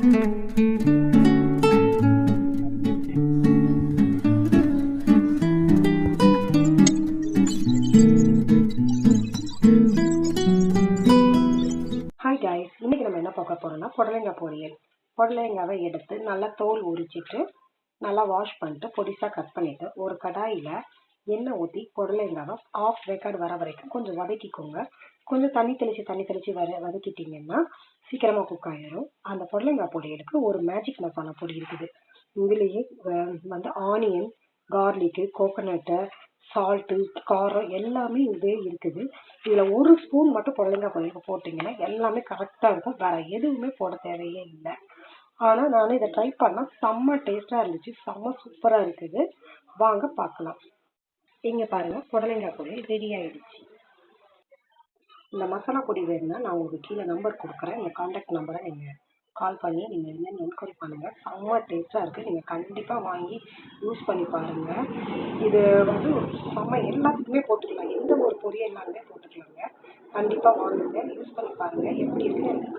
Hi guys இன்னைக்கு நம்ம என்ன பார்க்க போறோம்னா புடலங்காய் பொரியல். புடலங்காவை எடுத்து நல்லா தோல் உரிச்சிட்டு நல்லா வாஷ் பண்ணிட்டு பொடிசாக கட் பண்ணிட்டு ஒரு கடாயில் எண்ணெய் ஊற்றி புடலங்காவை ஆஃப் வேக்காடு வர வரைக்கும் கொஞ்சம் வதக்கிக்கோங்க. கொஞ்சம் தண்ணி தெளித்து தண்ணி தெளித்து வர வதக்கிட்டிங்கன்னா சீக்கிரமாக குக் ஆயிடும் அந்த புடலங்காய் பொரியலுக்கு ஒரு மேஜிக் மசாலா பொடி இருக்குது. இதுலேயே வந்து ஆனியன் கார்லிக்கு கோகோனட்டு சால்ட்டு காரம் எல்லாமே இதே இருக்குது. இதில் ஒரு ஸ்பூன் மட்டும் புடலங்காய் பொரியலுக்கு போட்டிங்கன்னா எல்லாமே கரெக்டாக இருக்கும். வேறு எதுவுமே போட தேவையே இல்லை. ஆனால் நான் இதை ட்ரை பண்ணால் செம்ம டேஸ்ட்டாக இருந்துச்சு. செம்ம சூப்பராக இருக்குது. வாங்க பார்க்கலாம். இங்கே பாருங்கள் புடலங்காய் பொரியல் ரெடி ஆயிடுச்சு. இந்த மசாலா பொடி வேணும்னா நான் உங்களுக்கு கீழே நம்பர் கொடுக்குறேன். இந்த காண்டாக்ட் நம்பரை நீங்கள் கால் பண்ணி நீங்கள் என்னென்னு என்கொயரி பண்ணுங்கள் செம்ம டேஸ்ட்டாக இருக்குது நீங்கள் கண்டிப்பாக வாங்கி யூஸ் பண்ணி பாருங்கள் இது வந்து செம்ம எல்லாத்துக்குமே போட்டுக்கலாம். எந்த ஒரு பொரியல் போட்டுக்கலாங்க. கண்டிப்பாக வாங்குங்க. யூஸ் பண்ணி பாருங்கள் எப்படி இருக்குன்னு